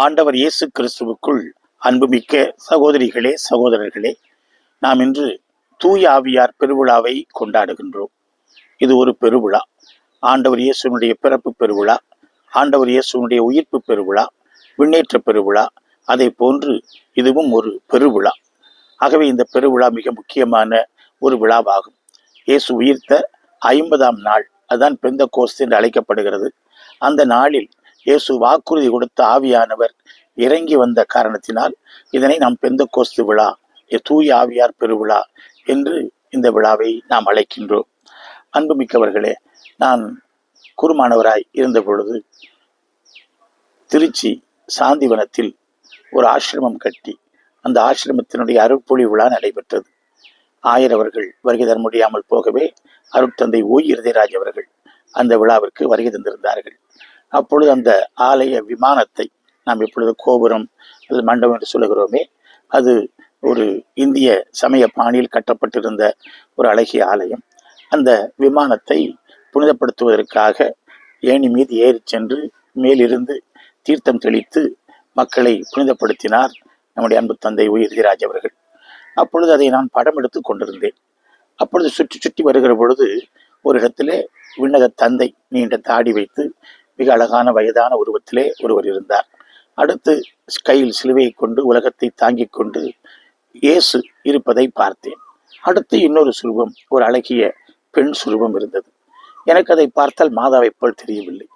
ஆண்டவர் இயேசு கிறிஸ்துவுக்குள் அன்புமிக்க சகோதரிகளே சகோதரர்களே நாம் இன்று தூய ஆவியார் பெருவிழாவை கொண்டாடுகின்றோம். இது ஒரு பெருவிழா. ஆண்டவர் இயேசுனுடைய பிறப்பு பெருவிழா ஆண்டவர் இயேசுனுடைய உயிர்ப்பு பெருவிழா விண்ணேற்ற பெருவிழா அதை போன்று இதுவும் ஒரு பெருவிழா. ஆகவே இந்த பெருவிழா மிக முக்கியமான ஒரு விழாவாகும். இயேசு உயிர்த்த ஐம்பதாம் நாள் அதுதான் பெந்த கோஸ்து என்று அழைக்கப்படுகிறது. அந்த நாளில் இயேசு வாக்குறுதி கொடுத்த ஆவியானவர் இறங்கி வந்த காரணத்தினால் இதனை நாம் பெந்த கோஸ்து விழா தூய ஆவியார் பெருவிழா என்று இந்த விழாவை நாம் அழைக்கின்றோம். அன்புமிக்கவர்களே நான் குருமானவராய் இருந்த பொழுது திருச்சி சாந்திவனத்தில் ஒரு ஆசிரமம் கட்டி அந்த ஆசிரமத்தினுடைய அருட்பொழி விழா நடைபெற்றது. ஆயிரவர்கள் வருகை தர முடியாமல் போகவே அருட்தந்தை ஓய் இருதயராஜ் அவர்கள் அந்த விழாவிற்கு வருகை தந்திருந்தார்கள். அப்பொழுது அந்த ஆலய விமானத்தை நாம் இப்பொழுது கோபுரம் அல்லது மண்டபம் என்று சொல்லுகிறோமே அது ஒரு இந்திய சமய பாணியில் கட்டப்பட்டிருந்த ஒரு அழகிய ஆலயம். அந்த விமானத்தை புனிதப்படுத்துவதற்காக ஏணி மீது ஏறி சென்று மேலிருந்து தீர்த்தம் தெளித்து மக்களை புனிதப்படுத்தினார் நம்முடைய அன்பு தந்தை உயிர்திராஜ் அவர்கள். அப்பொழுது அதை நான் படம் எடுத்து கொண்டிருந்தேன். அப்பொழுது சுற்றி சுற்றி வருகிற பொழுது ஒரு இடத்திலே விண்ணக தந்தை நீண்ட தாடி வைத்து மிக அழகான வயதான உருவத்திலே ஒருவர் இருந்தார். அடுத்து கையில் சிலுவையை கொண்டு உலகத்தை தாங்கிக் கொண்டு இயேசு இருப்பதை பார்த்தேன். அடுத்து இன்னொரு சுரூபம் ஒரு அழகிய பெண் சுரூபம் இருந்தது. எனக்கு அதை பார்த்தால் மாதாவை போல் தெரியவில்லை.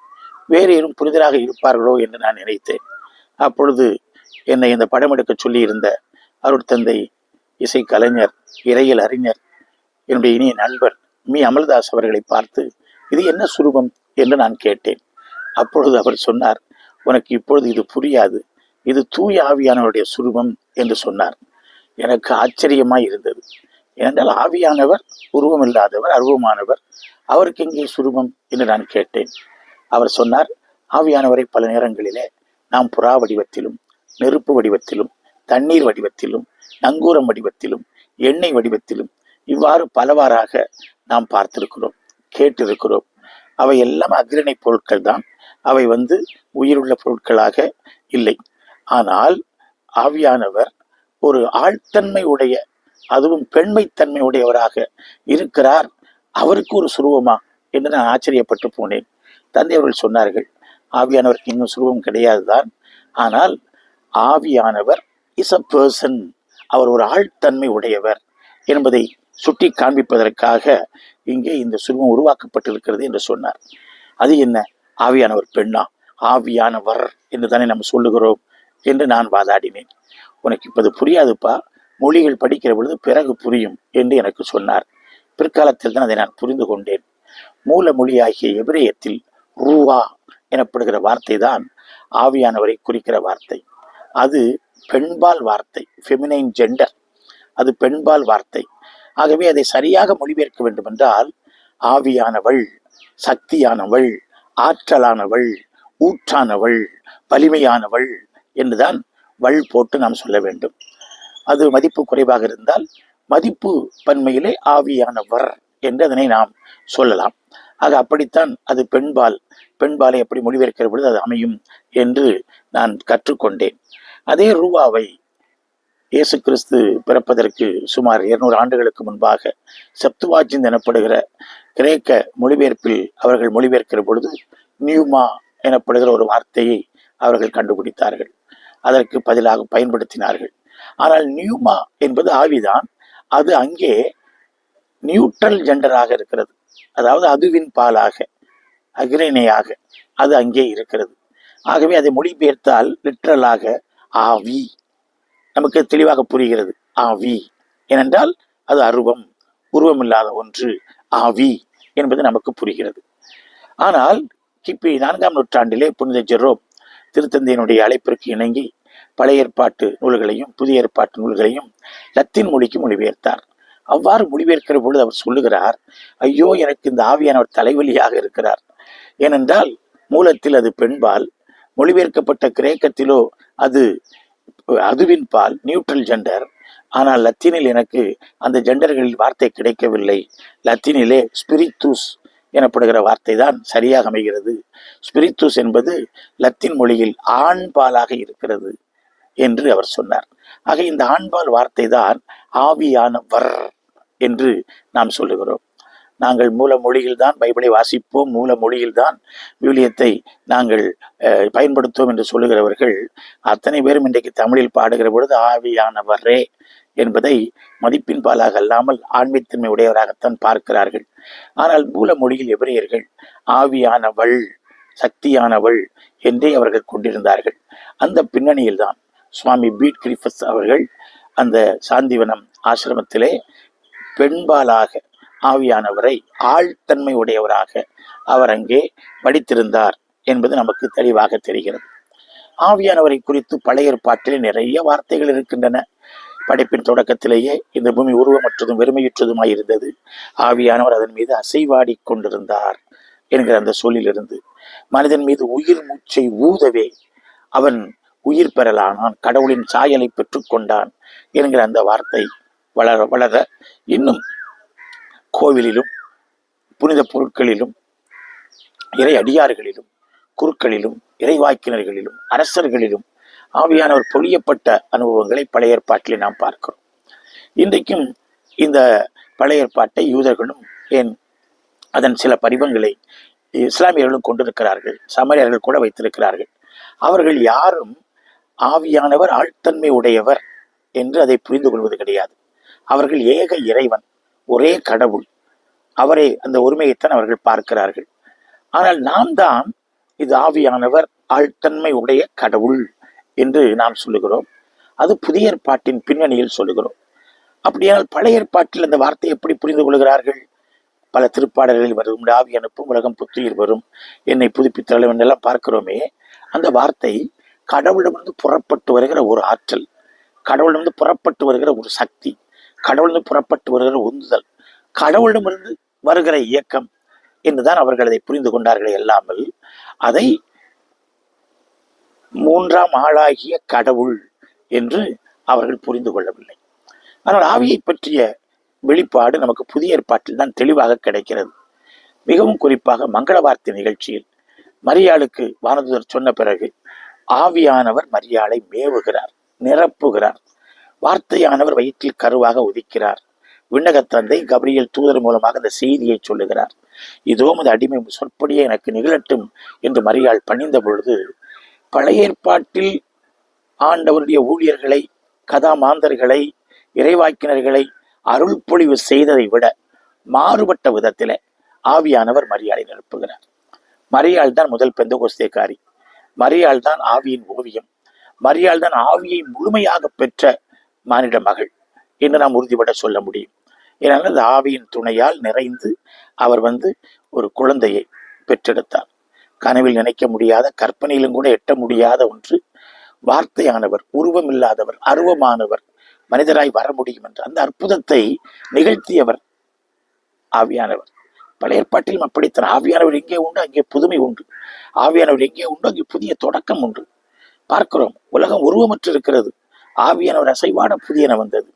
வேறு யாரும் புனிதராக இருப்பார்களோ என்று நான் நினைத்தேன். அப்பொழுது என்னை இந்த படம் எடுக்க சொல்லியிருந்த அருட்தந்தை இசை கலைஞர் இறையல் அறிஞர் என்னுடைய இனிய நண்பர் மீ. அமல்தாஸ் அவர்களை பார்த்து இது என்ன சுரூபம் என்று நான் கேட்டேன். அப்பொழுது அவர் சொன்னார் உனக்கு இப்பொழுது இது புரியாது. இது தூய ஆவியானவருடைய சுரூபம் என்று சொன்னார். எனக்கு ஆச்சரியமாய் இருந்தது. ஏனென்றால் ஆவியானவர் உருவம் இல்லாதவர் அருவமானவர் அவருக்கு எங்கே சுரூபம்? என்று நான் கேட்டேன். அவர் சொன்னார் ஆவியானவரை பல நேரங்களிலே நாம் புறா வடிவத்திலும் நெருப்பு வடிவத்திலும் தண்ணீர் வடிவத்திலும் நங்கூரம் வடிவத்திலும் எண்ணெய் வடிவத்திலும் இவ்வாறு பலவாறாக நாம் பார்த்திருக்கிறோம் கேட்டிருக்கிறோம். அவை எல்லாம் அக்ரணை பொருட்கள் தான் அவை வந்து உயிருள்ள பொருட்களாக இல்லை. ஆனால் ஆவியானவர் ஒரு ஆழ்த்தன்மை உடைய அதுவும் பெண்மைத்தன்மை உடையவராக இருக்கிறார். அவருக்கு ஒரு சுருவமா என்று நான் ஆச்சரியப்பட்டு போனேன். தந்தை அவர்கள் சொன்னார்கள் ஆவியானவருக்கு இன்னும் சுருவம் கிடையாது தான் ஆனால் ஆவியானவர் இஸ் அ பர்சன் அவர் ஒரு ஆழ்த்தன்மை உடையவர் என்பதை சுட்டி காண்பிப்பதற்காக இங்கே இந்த சுருவம் உருவாக்கப்பட்டிருக்கிறது என்று சொன்னார். அது என்ன? ஆவியானவர் பெண்ணா ஆவியானவர் என்று தானே நம்ம சொல்லுகிறோம் என்று நான் வாதாடினேன். உனக்கு இப்போது புரியாதுப்பா. மொழிகள் படிக்கிற பொழுது பிறகு புரியும் என்று எனக்கு சொன்னார். பிற்காலத்தில் தான் அதை நான் புரிந்து கொண்டேன். மூல மொழியாகிய எபிரேயத்தில் ரூவா எனப்படுகிற வார்த்தை தான் ஆவியானவரை குறிக்கிற வார்த்தை. அது பெண்பால் வார்த்தை ஃபெமினைன் ஜெண்டர் அது பெண்பால் வார்த்தை. ஆகவே அதை சரியாக மொழிபெயர்க்க வேண்டுமென்றால் ஆவியானவள் சக்தியானவள் ஆற்றலானவள் ஊற்றானவள் வலிமையானவள் என்றுதான் வள் போட்டு நாம் சொல்ல வேண்டும். அது மதிப்பு குறைவாக இருந்தால் மதிப்பு பன்மையிலே ஆவியானவர் என்று அதனை நாம் சொல்லலாம். ஆக அப்படித்தான் அது பெண்பால் பெண்பாலை எப்படி மொழிபெயர்க்கிற பொழுது அது அமையும் என்று நான் கற்றுக்கொண்டேன். அதே ரூபாவை இயேசு கிறிஸ்து பிறப்பதற்கு சுமார் இருநூறு ஆண்டுகளுக்கு முன்பாக செப்துவாஜிந்த் எனப்படுகிற கிரேக்க மொழிபெயர்ப்பில் அவர்கள் மொழிபெயர்க்கிற பொழுது நியூமா எனப்படுகிற ஒரு வார்த்தையை அவர்கள் கண்டுபிடித்தார்கள். அதற்கு பதிலாக பயன்படுத்தினார்கள். ஆனால் நியூமா என்பது ஆவிதான். அது அங்கே நியூட்ரல் ஜெண்டராக இருக்கிறது. அதாவது அதுவின் பாலாக அகிரணையாக அது அங்கே இருக்கிறது. ஆகவே அதை மொழிபெயர்த்தால் லிட்ரலாக ஆவி நமக்கு தெளிவாக புரிகிறது. ஆவி. ஏனென்றால் அது அருவம். உருவமில்லாத ஒன்று. ஆவி என்பது நமக்கு புரிகிறது. ஆனால் கிபி நான்காம் நூற்றாண்டிலே புனித ஜெரோப் திருத்தந்தையினுடைய அழைப்பிற்கு இணங்கி பழைய ஏற்பாட்டு நூல்களையும் புதிய ஏற்பாட்டு நூல்களையும் லத்தீன் மொழிக்கு மொழிபெயர்த்தார். அவ்வாறு மொழிபெயர்க்கிற பொழுது அவர் சொல்லுகிறார் ஐயோ எனக்கு இந்த ஆவியானவர் தலைவலியாக இருக்கிறார். ஏனென்றால் மூலத்தில் அது பெண்பால் மொழிபெயர்க்கப்பட்ட கிரேக்கத்திலோ அது அதுவின் பால் நியூட்ரல் ஜெண்டர் ஆனால் லத்தீனில் எனக்கு அந்த ஜெண்டர்களில் வார்த்தை கிடைக்கவில்லை. லத்தீனிலே ஸ்பிரித்துஸ் எனப்படுகிற வார்த்தை தான் சரியாக அமைகிறது. ஸ்பிரித்துஸ் என்பது லத்தீன் மொழியில் ஆண்பாலாக இருக்கிறது என்று அவர் சொன்னார். ஆக இந்த ஆண்பால் வார்த்தை தான் ஆவியான வர் என்று நாம் சொல்லுகிறோம். நாங்கள் மூல மொழியில் தான் பைபிளை வாசிப்போம் மூல மொழியில் தான் விவிலியத்தை நாங்கள் பயன்படுத்துவோம் என்று சொல்லுகிறவர்கள் அத்தனை பேரும் இன்றைக்கு தமிழில் பாடுகிற பொழுது ஆவியானவரே என்பதை மதிப்பின் பாலாக அல்லாமல் ஆண்மைத்தன்மை உடையவராகத்தான் பார்க்கிறார்கள். ஆனால் மூல மொழியில் எபிரியர்கள் ஆவியானவள் சக்தியானவள் என்றே அவர்கள் கொண்டிருந்தார்கள். அந்த பின்னணியில் தான் சுவாமி பீட் கிரிஃபஸ் அவர்கள் அந்த சாந்திவனம் ஆசிரமத்திலே பெண்பாலாக ஆவியானவரை ஆழ்த்தன்மை உடையவராக அவர் அங்கே படித்திருந்தார் என்பது நமக்கு தெளிவாக தெரிகிறது. ஆவியானவரை குறித்து பழைய ஏற்பாட்டிலே நிறைய வார்த்தைகள் இருக்கின்றன. படைப்பின் தொடக்கத்திலேயே இந்த பூமி உருவமற்றதும் வெறுமையுற்றதுமாய் இருந்தது. ஆவியானவர் அதன் மீது அசைவாடி கொண்டிருந்தார் என்கிற அந்த சொல்லிலிருந்து மனிதன் மீது உயிர் மூச்சை ஊதவே அவன் உயிர் பெறலானான் கடவுளின் சாயலை பெற்றுக்கொண்டான் என்கிற அந்த வார்த்தை வளர வளர இன்னும் கோவிலிலும் புனித பொருட்களிலும் இறை அடியார்களிலும் குருக்களிலும் இறைவாக்கினர்களிலும் அரசர்களிலும் ஆவியானவர் பொழியப்பட்ட அனுபவங்களை பழைய ஏற்பாட்டில் நாம் பார்க்கிறோம். இன்றைக்கும் இந்த பழைய ஏற்பாட்டை யூதர்களும் ஏன் அதன் சில படிவங்களை இஸ்லாமியர்களும் கொண்டிருக்கிறார்கள் சமரியர்கள் கூட வைத்திருக்கிறார்கள். அவர்கள் யாரும் ஆவியானவர் ஆழ்த்தன்மை உடையவர் என்று அதை புரிந்து கொள்வது கிடையாது. அவர்கள் ஏக இறைவன். ஒரே கடவுள். அவரே அந்த ஒருமையைத்தான் அவர்கள் பார்க்கிறார்கள். ஆனால் நாம் தான் இது ஆவியானவர் ஆழ்த்தன்மை உடைய கடவுள் என்று நாம் சொல்லுகிறோம். அது புதிய ஏற்பாட்டின் பின்னணியில் சொல்லுகிறோம். அப்படியானால் பழைய ஏற்பாட்டில் அந்த வார்த்தையை எப்படி புரிந்து கொள்கிறார்கள்? பல திருப்பாடல்களில் வரும் ஆவி அனுப்பும் உலகம் புத்துயிர் வரும் என்னை புதுப்பித்தளம் என்றெல்லாம் பார்க்கிறோமே அந்த வார்த்தை கடவுளிடமிருந்து புறப்பட்டு வருகிற ஒரு ஆற்றல் கடவுளிடமிருந்து புறப்பட்டு வருகிற ஒரு சக்தி. கடவுளிடமிருந்து புறப்பட்டு வருகிற உந்துதல். கடவுளிடமிருந்து வருகிற இயக்கம் என்றுதான் அவர்கள் அதை புரிந்து கொண்டார்களே அல்லாமல் அதை மூன்றாம் ஆளாகிய கடவுள் என்று அவர்கள் புரிந்து கொள்ளவில்லை. ஆனால் ஆவியை பற்றிய வெளிப்பாடு நமக்கு புதிய ஏற்பாட்டில் தான் தெளிவாக கிடைக்கிறது. மிகவும் குறிப்பாக மங்கள வார்த்தை நிகழ்ச்சியில் மரியாளுக்கு வானதுதர் சொன்ன பிறகு ஆவியானவர் மரியாளை மேவுகிறார் நிரப்புகிறார். வார்த்தையானவர் வயிற்றில் கருவாக உதிக்கிறார். விண்ணகத்தந்தை கபிரியல் தூதர் மூலமாக அந்த செய்தியை சொல்லுகிறார். இதோ அது அடிமை சொற்படியே எனக்கு நிகழட்டும் என்று மரியாள் பணிந்த பொழுது பழைய ஏற்பாட்டில் ஆண்டவருடைய ஊழியர்களை கதாமாந்தர்களை இறைவாக்கினர்களை அருள் பொழிவு செய்ததை விட மாறுபட்ட விதத்தில் ஆவியானவர் மரியாதை நிரப்புகிறார். மரியாள் தான் முதல் பெந்தகோஸ்தேக்காரி. மரியாள் தான் ஆவியின் ஓவியம். மரியாள் தான் ஆவியை முழுமையாக பெற்ற மானிட மகள் என்று நாம் உறுதிபட சொல்ல முடியும். ஏனால் அந்த ஆவியின் துணையால் நிறைந்து அவர் வந்து ஒரு குழந்தையை பெற்றெடுத்தார். கனவில் நினைக்க முடியாத கற்பனையிலும் கூட எட்ட முடியாத ஒன்று வார்த்தையானவர் உருவமில்லாதவர் அருவமானவர் மனிதராய் வர முடியும் என்று. அந்த அற்புதத்தை நிகழ்த்தியவர் ஆவியானவர். பழைய ஏற்பாட்டிலும் அப்படித்தான். ஆவியானவர் எங்கே உண்டு? அங்கே புதுமை உண்டு. ஆவியானவர் எங்கே உண்டு? அங்கே புதிய தொடக்கம் உண்டு. பார்க்கிறோம் உலகம் உருவமற்று இருக்கிறது. ஆவியானவர் அசைவான புதியன வந்தது.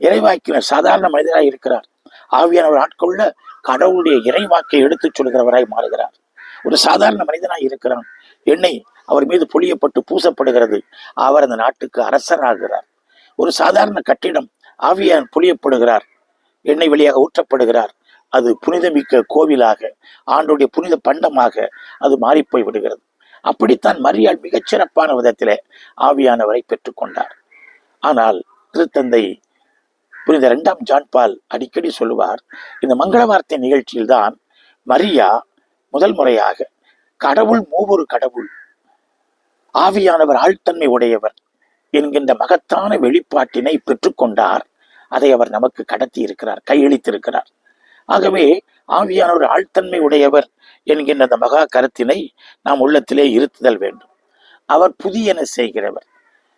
இறைவாக்கின சாதாரண மனிதராய் இருக்கிறார். ஆவியானவர் ஆட்கொள்ள கடவுளுடைய இறைவாக்கை எடுத்துச் சொல்கிறவராய் மாறுகிறார். ஒரு சாதாரண மனிதனாய் இருக்கிறான். என்னை அவர் மீது பொழியப்பட்டு பூசப்படுகிறது. அவர் அந்த நாட்டுக்கு அரசராகிறார். ஒரு சாதாரண கட்டிடம் ஆவியான் பொழியப்படுகிறார் எண்ணெய் வழியாக ஊற்றப்படுகிறார். அது புனிதமிக்க கோவிலாக ஆண்டுடைய புனித பண்டமாக அது மாறிப்போய் விடுகிறது அப்படித்தான் மரியாள் மிகச் சிறப்பான விதத்திலே ஆவியானவரை பெற்றுக்கொண்டார் ஆனால் திருத்தந்தை புனித இரண்டாம் ஜான்பால் அடிக்கடி சொல்லுவார் இந்த மங்கள வார்த்தை நிகழ்ச்சியில்தான் மரியா முதல் முறையாக கடவுள் மூவொரு கடவுள் ஆவியானவர் ஆழ்த்தன்மை உடையவர் என்கின்ற மகத்தான வெளிப்பாட்டினை பெற்றுக்கொண்டார் அதை அவர் நமக்கு கடத்தி இருக்கிறார் கையளித்திருக்கிறார். ஆகவே ஆவியானவர் ஆழ்த்தன்மை உடையவர் என்கின்ற அந்த மகா கருத்தினை நாம் உள்ளத்திலே இருத்துதல் வேண்டும். அவர் புதியன செய்கிறவர்.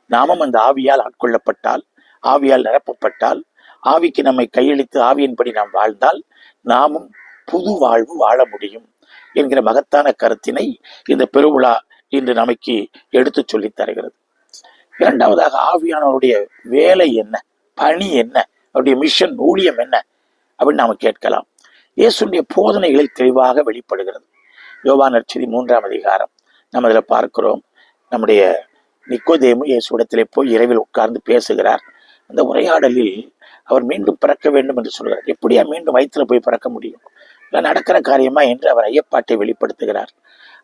நாமும் அந்த ஆவியால் ஆட்கொள்ளப்பட்டால் ஆவியால் நிரப்பப்பட்டால் ஆவிக்கு நம்மை கையளித்து ஆவியின்படி நாம் வாழ்ந்தால் நாமும் புது வாழ்வு வாழ முடியும் என்கிற மகத்தான கருத்தினை இந்த பெருவிழா இன்று நமக்கு எடுத்துச் சொல்லித் தருகிறது. இரண்டாவதாக ஆவியானவருடைய வேலை என்ன? பணி என்ன? அவருடைய மிஷன் ஊழியம் என்ன? அப்படின்னு நாம் கேட்கலாம். இயேசுடைய போதனைகளில் தெளிவாக வெளிப்படுகிறது. யோவான் நற்செய்தி மூன்றாம் அதிகாரம். நம்ம அதில் பார்க்கிறோம். நம்முடைய நிக்கோதேமு இயேசுடத்திலே போய் இரவில் உட்கார்ந்து பேசுகிறார். அந்த உரையாடலில் அவர் மீண்டும் பிறக்க வேண்டும் என்று சொல்கிறார். எப்படியா மீண்டும் வயிற்றுல போய் பிறக்க முடியும்? இல்லை நடக்கிற காரியமா என்று அவர் ஐயப்பாட்டை வெளிப்படுத்துகிறார்.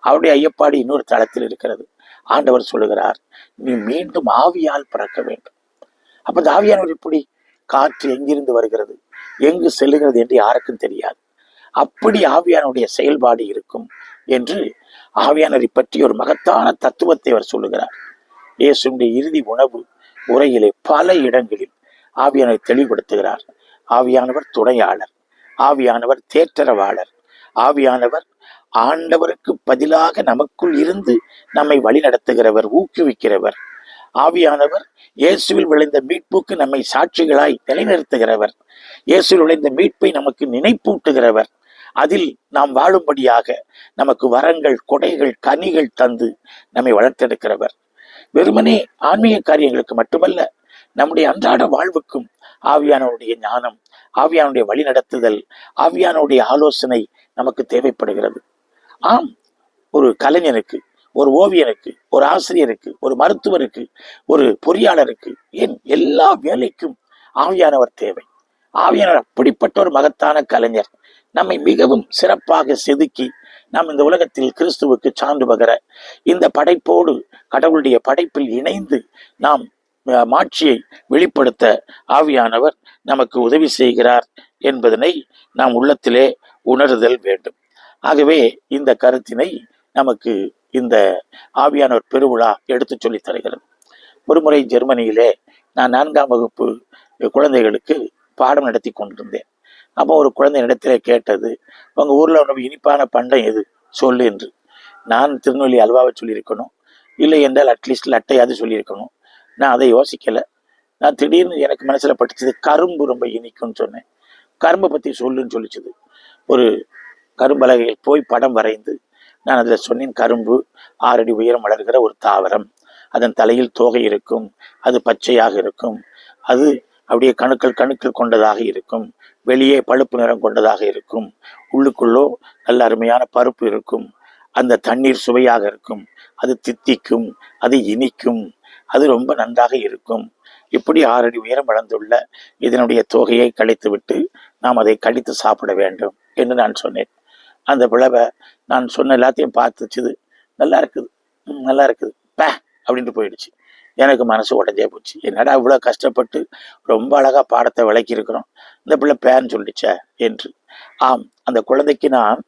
அவருடைய ஐயப்பாடு இன்னொரு தளத்தில் இருக்கிறது. ஆண்டவர் சொல்லுகிறார் நீ மீண்டும் ஆவியால் பிறக்க வேண்டும். அப்ப இந்த ஆவியானவர் எப்படி? காற்று எங்கிருந்து வருகிறது? எங்கு செல்லுகிறது என்று யாருக்கும் தெரியாது. அப்படி ஆவியானுடைய செயல்பாடு இருக்கும் என்று ஆவியானரை பற்றி ஒரு மகத்தான தத்துவத்தை அவர் சொல்லுகிறார். இயேசுடைய இறுதி உணவு உரையிலே பல இடங்களில் ஆவியானவர் தெளிவுபடுத்துகிறார். ஆவியானவர் துணையாளர் ஆவியானவர் தேற்றரவாளர் ஆவியானவர் ஆண்டவருக்கு பதிலாக நமக்குள் இருந்து நம்மை வழிநடத்துகிறவர் ஊக்குவிக்கிறவர். ஆவியானவர் இயேசுவில் விளைந்த மீட்புக்கு நம்மை சாட்சிகளாய் நிலைநிறுத்துகிறவர். இயேசுவில் விளைந்த மீட்பை நமக்கு நினைப்பூட்டுகிறவர். அதில் நாம் வாழும்படியாக நமக்கு வரங்கள் கொடைகள் கனிகள் தந்து நம்மை வளர்த்தெடுக்கிறவர். வெறுமனே ஆன்மீக காரியங்களுக்கு மட்டுமல்ல நம்முடைய அன்றாட வாழ்வுக்கும் ஆவியானவருடைய ஞானம் ஆவியானுடைய வழிநடத்துதல் ஆவியானுடைய ஆலோசனை நமக்கு தேவைப்படுகிறது. ஆம் ஒரு கலைஞனுக்கு ஒரு ஓவியனுக்கு ஒரு ஆசிரியருக்கு ஒரு மருத்துவருக்கு ஒரு பொறியாளருக்கு ஏன் எல்லா வேலைக்கும் ஆவியானவர் தேவை? ஆவியானவர் அப்படிப்பட்ட ஒரு மகத்தான கலைஞர். நம்மை மிகவும் சிறப்பாக செதுக்கி நாம் இந்த உலகத்தில் கிறிஸ்துவுக்கு சான்று பகர இந்த படைப்போடு கடவுளுடைய படைப்பில் இணைந்து நாம் மாட்சியை வெளிப்படுத்த ஆவியானவர் நமக்கு உதவி செய்கிறார் என்பதனை நாம் உள்ளத்திலே உணருதல் வேண்டும். ஆகவே இந்த கருத்தினை நமக்கு இந்த ஆவியானவர் பெருவிழா எடுத்து சொல்லித் தருகிறது. ஒருமுறை ஜெர்மனியிலே நான் நான்காம் வகுப்பு குழந்தைகளுக்கு பாடம் நடத்தி கொண்டிருந்தேன். அப்போ ஒரு குழந்தை இடத்திலே கேட்டது உங்க ஊர்ல ஒரு இனிப்பான பண்டம் எது? சொல்லு என்று. நான் திருநெல்வேலி அல்வாவை சொல்லியிருக்கணும். இல்லை என்றால் அட்லீஸ்ட் லட்டையாவது சொல்லியிருக்கணும். நான் அதை யோசிக்கல. நான் திடீர்னு எனக்கு மனசுல பட்டுச்சது கரும்பு ரொம்ப இனிக்கும்னு சொன்னேன். கரும்பை பத்தி சொல்லுன்னு சொல்லிச்சது. ஒரு கரும்பலகையில் போய் படம் வரைந்து நான் அதில் சொன்னேன் கரும்பு ஆறடி உயரம் வளர்கிற ஒரு தாவரம். அதன் தலையில் தோகை இருக்கும். அது பச்சையாக இருக்கும். அது அப்படியே கணுக்கள் கணுக்கள் கொண்டதாக இருக்கும். வெளியே பழுப்பு நிறம் கொண்டதாக இருக்கும். உள்ளுக்குள்ளோ நல்ல அருமையான பருப்பு இருக்கும். அந்த தண்ணீர் சுவையாக இருக்கும். அது தித்திக்கும் அது இனிக்கும் அது ரொம்ப நன்றாக இருக்கும். இப்படி ஆறடி உயரம் வளர்ந்துள்ள இதனுடைய தொகையை கழித்துவிட்டு நாம் அதை கழித்து சாப்பிட வேண்டும் என்று நான் சொன்னேன். அந்த விளவை நான் சொன்ன எல்லாத்தையும் பார்த்துச்சுது நல்லா இருக்குது. நல்லா இருக்குது. பே அப்படின்ட்டு போயிடுச்சு. எனக்கு மனசு உடஞ்சே போச்சு. என்னடா இவ்வளோ கஷ்டப்பட்டு ரொம்ப அழகா பாடத்தை விளக்கியிருக்கிறோம். இந்த பிள்ளை பேன் சொல்லிச்சே என்று. ஆம் அந்த குழந்தைக்கு நான்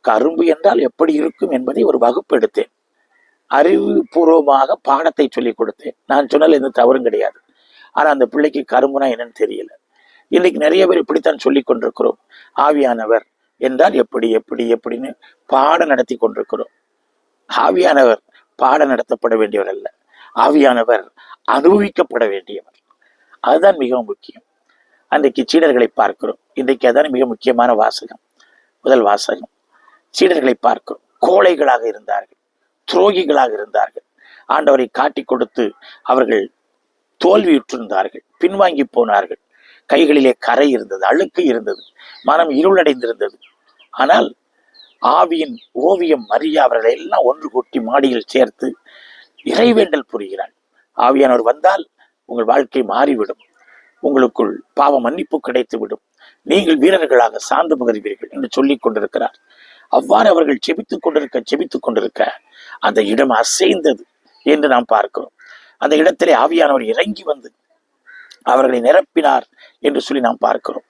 கரும்பு என்றால் எப்படி இருக்கும் என்பதை ஒரு வகுப்பு எடுத்தேன். அறிவுபூர்வமாக பாடத்தை சொல்லிக் கொடுத்தேன். நான் சொன்னால் எந்த தவறும் கிடையாது. ஆனால் அந்த பிள்ளைக்கு கரும்புனா என்னன்னு தெரியல. இன்னைக்கு நிறைய பேர் இப்படித்தான் சொல்லி கொண்டிருக்கிறோம். ஆவியானவர் என்றால் எப்படி எப்படி எப்படின்னு பாடம் நடத்தி கொண்டிருக்கிறோம். ஆவியானவர் பாடம் நடத்தப்பட வேண்டியவர் அல்ல. ஆவியானவர் அனுபவிக்கப்பட வேண்டியவர். அதுதான் மிகவும் முக்கியம். அன்றைக்கு சீடர்களை பார்க்கிறோம். இன்றைக்கு அதான் மிக முக்கியமான வாசகம். முதல் வாசகம். சீடர்களை பார்க்கிறோம். கோழைகளாக இருந்தார்கள். துரோகிகளாக இருந்தார்கள். ஆண்டவரை காட்டி கொடுத்து அவர்கள் தோல்வியுற்றிருந்தார்கள். பின்வாங்கி போனார்கள். கைகளிலே கரை இருந்தது அழுக்கு இருந்தது மனம் இருளடைந்திருந்தது. ஆனால் ஆவியின் ஓவியம் மரியா அவர்களை எல்லாம் ஒன்று கூட்டி மாடியில் சேர்த்து இறைவேண்டல் புரிகிறாள். ஆவியானவர் வந்தால் உங்கள் வாழ்க்கை மாறிவிடும். உங்களுக்குள் பாவ மன்னிப்பு கிடைத்துவிடும். நீங்கள் வீரர்களாக சார்ந்து பகர்வீர்கள் என்று சொல்லிக் கொண்டிருக்கிறார். அவ்வாறு அவர்கள் செபித்துக் கொண்டிருக்க செபித்துக் கொண்டிருக்க அந்த இடம் அசைந்தது என்று நாம் பார்க்கிறோம். அந்த இடத்திலே ஆவியானவர் இறங்கி வந்து அவர்களை நிரப்பினார் என்று சொல்லி நாம் பார்க்கிறோம்.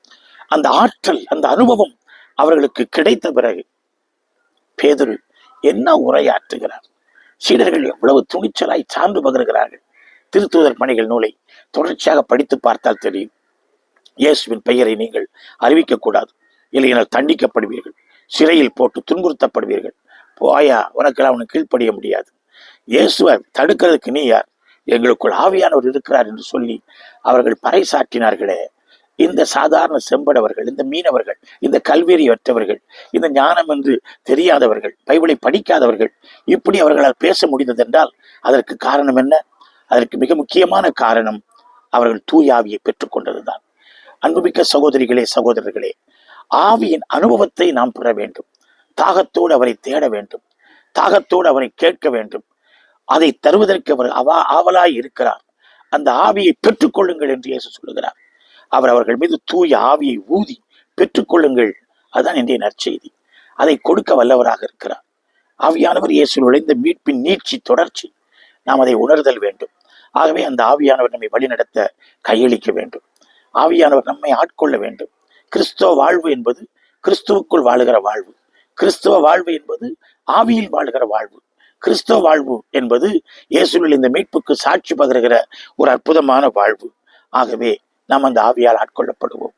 அந்த ஆற்றல் அந்த அனுபவம் அவர்களுக்கு கிடைத்த பிறகு பேதுரு என்ன உரையாற்றுகிறார்? சீடர்கள் எவ்வளவு துணிச்சலாய் சான்று பகிர்கிறார்கள். திருத்தூதர் பணிகள் நூலை தொடர்ச்சியாக படித்து பார்த்தால் தெரியும். இயேசுவின் பெயரை நீங்கள் அறிவிக்கக்கூடாது. இல்லையினால் தண்டிக்கப்படுவீர்கள். சிறையில் போட்டு துன்புறுத்தப்படுவீர்கள். போயா உனக்கெல்லாம் அவனுக்கு கீழ்ப்படிய முடியாது. இயேசுவை தடுக்கிறதுக்கு நீ யார்? எங்களுக்குள் ஆவியானவர் இருக்கிறார் என்று சொல்லி அவர்கள் பறைசாற்றினார்களே. இந்த சாதாரண செம்படவர்கள் இந்த மீனவர்கள் இந்த கல்வியறியற்றவர்கள் இந்த ஞானம் என்று தெரியாதவர்கள் பைபிளை படிக்காதவர்கள் இப்படி அவர்களால் பேச முடிந்தது என்றால் அதற்கு காரணம் என்ன? அதற்கு மிக முக்கியமான காரணம் அவர்கள் தூயாவியை பெற்றுக்கொண்டதுதான் அன்புமிக்க சகோதரிகளே சகோதரர்களே ஆவியின் அனுபவத்தை நாம் பெற வேண்டும். தாகத்தோடு அவரை தேட வேண்டும். தாகத்தோடு அவரை கேட்க வேண்டும். அதை தருவதற்கு அவர் அவா ஆவலாய் இருக்கிறார். அந்த ஆவியை பெற்றுக்கொள்ளுங்கள் என்று இயேசு சொல்லுகிறார். அவர் அவர்கள் மீது தூய ஆவியை ஊதி பெற்றுக்கொள்ளுங்கள். அதுதான் இன்றைய நற்செய்தி. அதை கொடுக்க வல்லவராக இருக்கிறார். ஆவியானவர் இயேசு நுழைந்த மீட்பின் நீட்சி தொடர்ச்சி. நாம் அதை உணர்தல் வேண்டும். ஆகவே அந்த ஆவியானவர் நம்மை வழிநடத்த கையளிக்க வேண்டும். ஆவியானவர் நம்மை ஆட்கொள்ள வேண்டும். கிறிஸ்துவ வாழ்வு என்பது கிறிஸ்துவுக்குள் வாழுகிற வாழ்வு. கிறிஸ்துவ வாழ்வு என்பது ஆவியில் வாழுகிற வாழ்வு. கிறிஸ்தவ வாழ்வு என்பது இயேசுவில் இந்த மீட்புக்கு சாட்சி பகிர்கிற ஒரு அற்புதமான வாழ்வு. ஆகவே நாம் அந்த ஆவியால் ஆட்கொள்ளப்படுவோம்.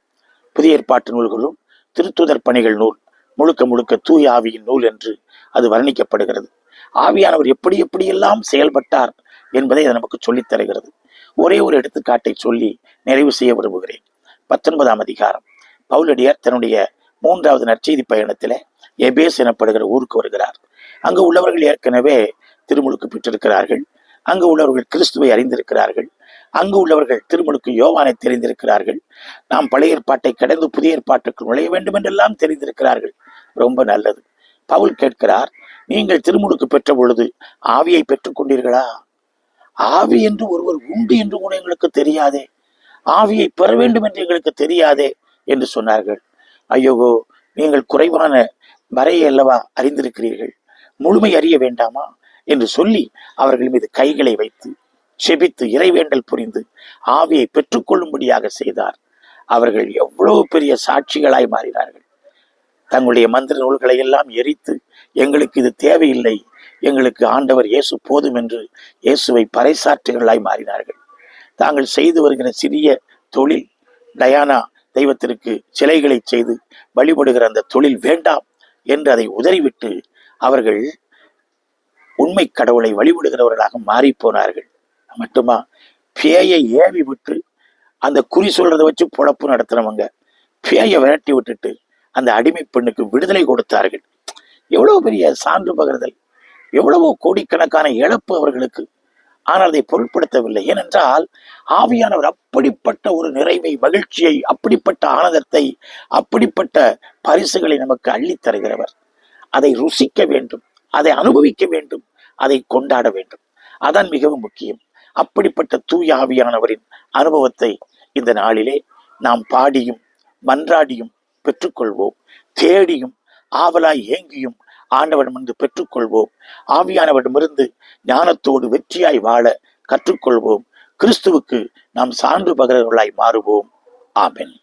புதிய ஏற்பாட்டு நூல்களும் திருத்துதர் பணிகள் நூல் முழுக்க முழுக்க தூய ஆவியின் நூல் என்று அது வர்ணிக்கப்படுகிறது. ஆவியானவர் எப்படி எப்படியெல்லாம் செயல்பட்டார் என்பதை அது நமக்கு சொல்லித் தருகிறது. ஒரே ஒரு எடுத்துக்காட்டை சொல்லி நிறைவு செய்ய விரும்புகிறேன். பத்தொன்பதாம் அதிகாரம். பவுலடியார் தன்னுடைய மூன்றாவது நற்செய்தி பயணத்தில் எபேஸ் எனப்படுகிற ஊருக்கு வருகிறார். அங்கு உள்ளவர்கள் ஏற்கனவே திருமுழுக்கு பெற்றிருக்கிறார்கள். அங்கு உள்ளவர்கள் கிறிஸ்துவை அறிந்திருக்கிறார்கள். அங்கு உள்ளவர்கள் திருமுழுக்கு யோவானை தெரிந்திருக்கிறார்கள். நாம் பழைய ஏற்பாட்டை கடந்து புதிய ஏற்பாட்டுக்கு நுழைய வேண்டும் என்றெல்லாம் தெரிந்திருக்கிறார்கள். ரொம்ப நல்லது. பவுல் கேட்கிறார் நீங்கள் திருமுழுக்கு பெற்ற பொழுது ஆவியை பெற்றுக் கொண்டீர்களா? ஆவி என்று ஒருவர் உண்டு என்று கூட எங்களுக்கு தெரியாதே. ஆவியை பெற வேண்டும் என்று எங்களுக்கு தெரியாதே என்று சொன்னார்கள். ஐயோகோ நீங்கள் குறைவான வரையை அல்லவா அறிந்திருக்கிறீர்கள்? முழுமை அறிய வேண்டாமா? என்று சொல்லி அவர்கள் மீது கைகளை வைத்து செபித்து இறைவேண்டல் புரிந்து ஆவியை பெற்றுக்கொள்ளும்படியாக செய்தார். அவர்கள் எவ்வளவு பெரிய சாட்சிகளாய் மாறினார்கள். தங்களுடைய மந்திர நூல்களை எல்லாம் எரித்து எங்களுக்கு இது தேவையில்லை எங்களுக்கு ஆண்டவர் இயேசு போதும் என்று இயேசுவை பறைசாற்றுகளாய் மாறினார்கள். தாங்கள் செய்து வருகிற சிறிய தொழில் டயானா தெய்வத்திற்கு சிலைகளை செய்து வழிபடுகிற அந்த தொழில் வேண்டாம் என்று அதை உதறிவிட்டு அவர்கள் உண்மை கடவுளை வழிபடுகிறவர்களாக மாறி போனார்கள். மட்டுமா? பேயை ஏவி விட்டு அந்த குறி சொல்றதை வச்சு பொழப்பு நடத்துறவங்க பேயை விரட்டி விட்டுட்டு அந்த அடிமை பெண்ணுக்கு விடுதலை கொடுத்தார்கள். எவ்வளவு பெரிய சான்று பகிர்தல். எவ்வளவோ கோடிக்கணக்கான இழப்பு அவர்களுக்கு. ஆனால் அதை பொருட்படுத்தவில்லை. ஏனென்றால் ஆவியானவர் அப்படிப்பட்ட ஒரு நிறைவை மகிழ்ச்சியை அப்படிப்பட்ட ஆனந்தத்தை அப்படிப்பட்ட பரிசுகளை நமக்கு அள்ளித் தருகிறவர். அதை ருசிக்க வேண்டும். அதை அனுபவிக்க வேண்டும். அதை கொண்டாட வேண்டும். அதான் மிகவும் முக்கியம். அப்படிப்பட்ட தூய ஆவியானவரின் அனுபவத்தை இந்த நாளிலே நாம் பாடியும் மன்றாடியும் பெற்றுக்கொள்வோம். தேடியும் ஆவலாய் ஏங்கியும் ஆண்டவனிடமிருந்து பெற்றுக்கொள்வோம். ஆவியானவரிடமிருந்து ஞானத்தோடு வெற்றியாய் வாழ கற்றுக்கொள்வோம். கிறிஸ்துவுக்கு நாம் சான்று பகரர்களாய் மாறுவோம். ஆமென்.